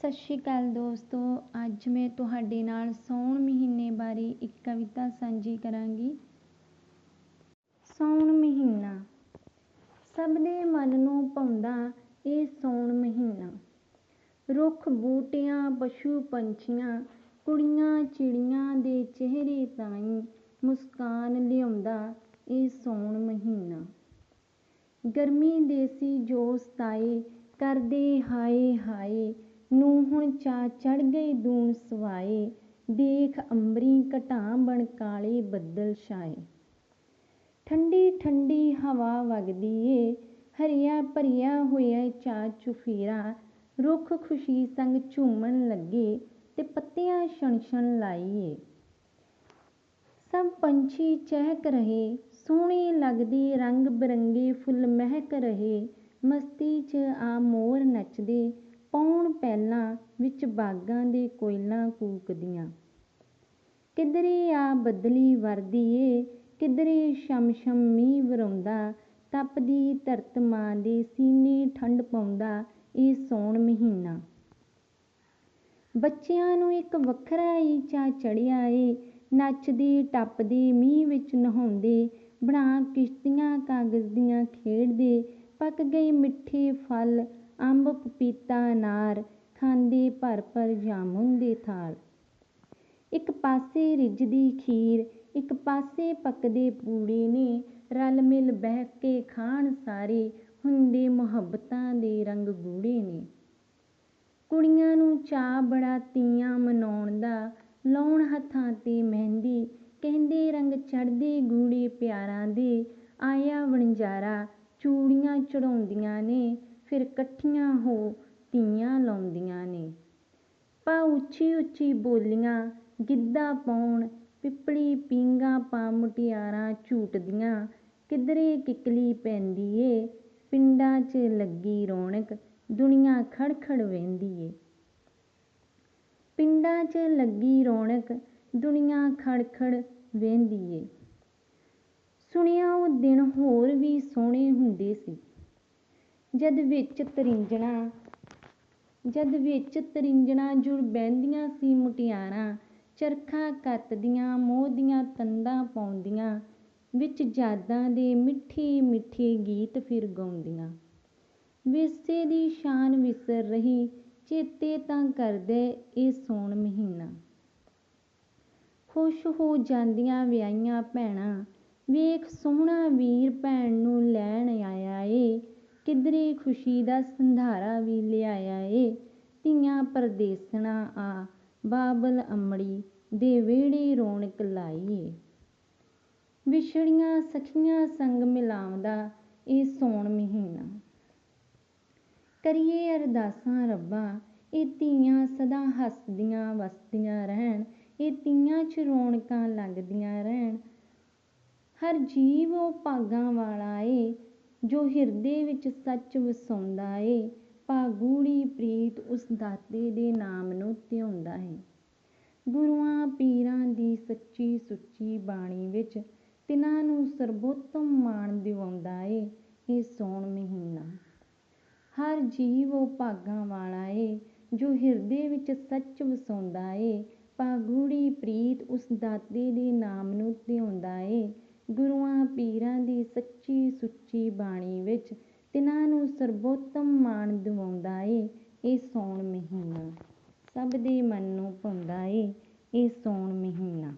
ਸਤਿ ਸ਼੍ਰੀ ਅਕਾਲ ਦੋਸਤੋ, ਅੱਜ ਮੈਂ ਤੁਹਾਡੇ ਨਾਲ ਸਾਉਣ ਮਹੀਨੇ ਬਾਰੇ ਇੱਕ ਕਵਿਤਾ ਸਾਂਝੀ ਕਰਾਂਗੀ। ਸਾਉਣ ਮਹੀਨਾ। ਸਭ ਦੇ ਮਨ ਨੂੰ ਪਾਉਂਦਾ ਇਹ ਸਾਉਣ ਮਹੀਨਾ। ਰੁੱਖ, ਬੂਟਿਆਂ, ਪਸ਼ੂ ਪੰਛੀਆਂ, ਕੁੜੀਆਂ ਚਿੜੀਆਂ ਦੇ ਚਿਹਰੇ ਤਾਈਂ ਮੁਸਕਾਨ ਲਿਆਉਂਦਾ ਇਹ ਸਾਉਣ ਮਹੀਨਾ। ਗਰਮੀ ਦੇਸੀ ਜੋ ਤਾਏ, ਕਰਦੇ ਹਾਏ ਹਾਏ ਨੂੰ ਹੁਣ ਚਾ ਚੜ੍ਹ ਗਏ ਦੂਣ ਸਵਾਏ। ਦੇਖ ਅੰਬਰੀ ਘਟਾਂ ਬਣ ਕਾਲੇ ਬੱਦਲ ਛਾਏ। ਠੰਡੀ ਠੰਡੀ ਹਵਾ ਵਗਦੀ ਏ। ਹਰਿਆ ਭਰਿਆ ਹੋਇਆ ਚਾ ਚੁਫੇਰਾ। ਰੁੱਖ ਖੁਸ਼ੀ ਸੰਗ ਝੂਮਣ ਲੱਗੇ ਤੇ ਪੱਤਿਆਂ ਛਣ ਛਣ ਲਾਈਏ ਸਭ ਪੰਛੀ ਚਹਿਕ ਰਹੇ। ਸੋਹਣੇ ਲੱਗਦੇ ਰੰਗ ਬਿਰੰਗੇ ਫੁੱਲ ਮਹਿਕ ਰਹੇ। ਮਸਤੀ 'ਚ ਆ ਮੋਰ ਨੱਚਦੇ। ਪੌਣ ਪਹਿਲਾਂ ਵਿੱਚ ਬਾਗਾਂ ਦੇ ਕੋਇਲਾਂ ਕੂਕਦੀਆਂ। ਕਿਧਰੇ ਆ ਬਦਲੀ ਵਰਦੀ ਏ, ਕਿਧਰੇ ਸ਼ਮ ਸ਼ਮ ਮੀਂਹ ਵਰਾਉਂਦਾ। ਤਪਦੀ ਧਰਤ ਮਾਂ ਦੇ ਸੀਨੇ ਠੰਡ ਪਾਉਂਦਾ ਇਹ ਸੌਣ ਮਹੀਨਾ। ਬੱਚਿਆਂ ਨੂੰ ਇੱਕ ਵੱਖਰਾ ਹੀ ਚਾ ਚੜਿਆ ਏ। ਨੱਚਦੇ, ਟੱਪਦੇ, ਮੀਂਹ ਵਿੱਚ ਨਹਾਉਂਦੇ, ਬਣਾ ਕਿਸ਼ਤੀਆਂ ਕਾਗਜ਼ ਦੀਆਂ ਖੇਡਦੇ, ਪੱਕ ਗਏ ਮਿੱਠੇ ਫਲ। ਅੰਬ ਪਪੀਤਾ ਅਨਾਰ ਖਾਂਦੇ ਭਰ ਭਰ ਜਾਮੁਨ ਦੇ ਥਾਲ। ਇੱਕ ਪਾਸੇ ਰਿੱਝਦੀ ਖੀਰ, ਇੱਕ ਪਾਸੇ ਪੱਕਦੇ ਪੂੜੇ ਨੇ ਰਲ ਮਿਲ ਬਹਿ ਕੇ ਖਾਣ ਸਾਰੇ ਹੁੰਦੇ ਮੁਹੱਬਤਾਂ ਦੇ ਰੰਗ ਗੂੜੇ ਨੇ। ਕੁੜੀਆਂ ਨੂੰ ਚਾਅ ਬੜਾ ਤੀਆਂ ਮਨਾਉਣ ਦਾ, ਲਾਉਣ ਹੱਥਾਂ ਤੇ ਮਹਿੰਦੀ, ਕਹਿੰਦੇ ਰੰਗ ਚੜ੍ਹਦੇ ਗੂੜੇ ਪਿਆਰਾਂ ਦੇ, ਆਇਆ ਵਣਜਾਰਾ ਚੂੜੀਆਂ ਚੜਾਉਂਦੀਆਂ ਨੇ ਫਿਰ ਇਕੱਠੀਆਂ ਹੋ ਤੀਆਂ ਲਾਉਂਦੀਆਂ ਨੇ। ਪਾ ਉੱਚੀ ਉੱਚੀ ਬੋਲੀਆਂ, ਗਿੱਧਾ ਪਾਉਣ, ਪਿੱਪਲੀ ਪੀਂਘਾਂ ਪਾ ਮੁਟਿਆਰਾਂ ਝੂਟਦੀਆਂ। ਕਿਧਰੇ ਕਿੱਕਲੀ ਪੈਂਦੀ ਏ, ਪਿੰਡਾਂ 'ਚ ਲੱਗੀ ਰੌਣਕ, ਦੁਨੀਆ ਖੜ ਖੜ ਵਹਿੰਦੀ ਏ। ਪਿੰਡਾਂ 'ਚ ਲੱਗੀ ਰੌਣਕ, ਦੁਨੀਆ ਖੜ ਖੜ ਵਹਿੰਦੀ ਏ। ਸੁਣਿਆ ਉਹ ਦਿਨ ਹੋਰ ਵੀ ਸੋਹਣੇ ਹੁੰਦੇ ਸੀ। ਜਦ ਵਿੱਚ ਤਰਿੰਜਣਾ, ਜਦ ਵਿੱਚ ਤਰਿੰਜਣਾ ਜੁੜ ਬਹਿੰਦੀਆਂ ਸੀ ਮੁਟਿਆਰਾਂ, ਚਰਖਾ ਕੱਤਦੀਆਂ, ਮੋਹ ਦੀਆਂ ਤੰਦਾਂ ਪਾਉਂਦੀਆਂ, ਵਿੱਚ ਯਾਦਾਂ ਦੇ ਮਿੱਠੇ ਮਿੱਠੇ ਗੀਤ ਫਿਰ ਗਾਉਂਦੀਆਂ। ਵਿਰਸੇ ਦੀ ਸ਼ਾਨ ਵਿਸਰ ਰਹੀ, ਚੇਤੇ ਤਾਂ ਕਰਦੇ ਇਹ ਸੌਣ ਮਹੀਨਾ। ਖੁਸ਼ ਹੋ ਜਾਂਦੀਆਂ ਵਿਆਹੀਆਂ ਭੈਣਾਂ, ਵੇਖ ਸੋਹਣਾ ਵੀਰ ਭੈਣ ਨੂੰ ਲੈਣ ਆਇਆ ਏ ਕਿਧਰੇ ਖੁਸ਼ੀ ਦਾ ਸੰਧਾਰਾ ਵੀ ਲਿਆਇਆ ਏ। ਧੀਆਂ ਪਰਦੇਸਣਾ ਆ, ਬਾਬਲ ਅੰਮੜੀ ਦੇ ਵਿਹੜੇ ਰੌਣਕ ਲਾਈ ਏ। ਵਿਛੜੀਆਂ ਸਖੀਆਂ ਸੰਗ ਮਿਲਾਉਂਦਾ ਇਹ ਸੌਣ ਮਹੀਨਾ। ਕਰੀਏ ਅਰਦਾਸਾਂ ਰੱਬਾ, ਇਹ ਧੀਆਂ ਸਦਾ ਹੱਸਦੀਆਂ ਵਸਦੀਆਂ ਰਹਿਣ, ਇਹ ਤੀਆਂ 'ਚ ਰੌਣਕਾਂ ਲੱਗਦੀਆਂ ਰਹਿਣ। ਹਰ ਜੀਵ ਉਹ ਭਾਗਾਂ ਵਾਲਾ ਏ ਜੋ ਹਿਰਦੇ ਵਿੱਚ ਸੱਚ ਵਸਾਉਂਦਾ ਏ, ਭਾਗੂੜੀ ਪ੍ਰੀਤ ਉਸ ਦਾਤੇ ਦੇ ਨਾਮ ਨੂੰ ਧਿਆਉਂਦਾ ਏ ਗੁਰੂਆਂ ਪੀਰਾਂ ਦੀ ਸੱਚੀ ਸੁੱਚੀ ਬਾਣੀ ਵਿੱਚ ਤਿਨਾਂ ਨੂੰ ਸਰਬੋਤਮ ਮਾਣ ਦਿਵਾਉਂਦਾ ਏ, ਇਹ ਸੌਣ ਮਹੀਨਾ। ਹਰ ਜੀਵ ਉਹ ਭਾਗਾਂ ਵਾਲਾ ਏ, ਜੋ ਹਿਰਦੇ ਵਿੱਚ ਸੱਚ ਵਸਾਉਂਦਾ ਏ, ਭਾਗੂੜੀ ਪ੍ਰੀਤ ਉਸ ਦਾਤੇ ਦੇ ਨਾਮ ਨੂੰ ਧਿਆਉਂਦਾ ਏ ਗੁਰੂਆਂ ਪੀਰਾਂ ਦੀ ਸੱਚੀ ਸੁੱਚੀ ਬਾਣੀ ਵਿੱਚ ਤਿਨਾਂ ਨੂੰ ਸਰਬੋਤਮ ਮਾਣ ਦਿਵਾਉਂਦਾ ਏ, ਇਹ ਸਾਉਣ ਮਹੀਨਾ। ਸਭ ਦੇ ਮਨ ਨੂੰ ਭਾਉਂਦਾ ਏ, ਇਹ ਸਾਉਣ ਮਹੀਨਾ।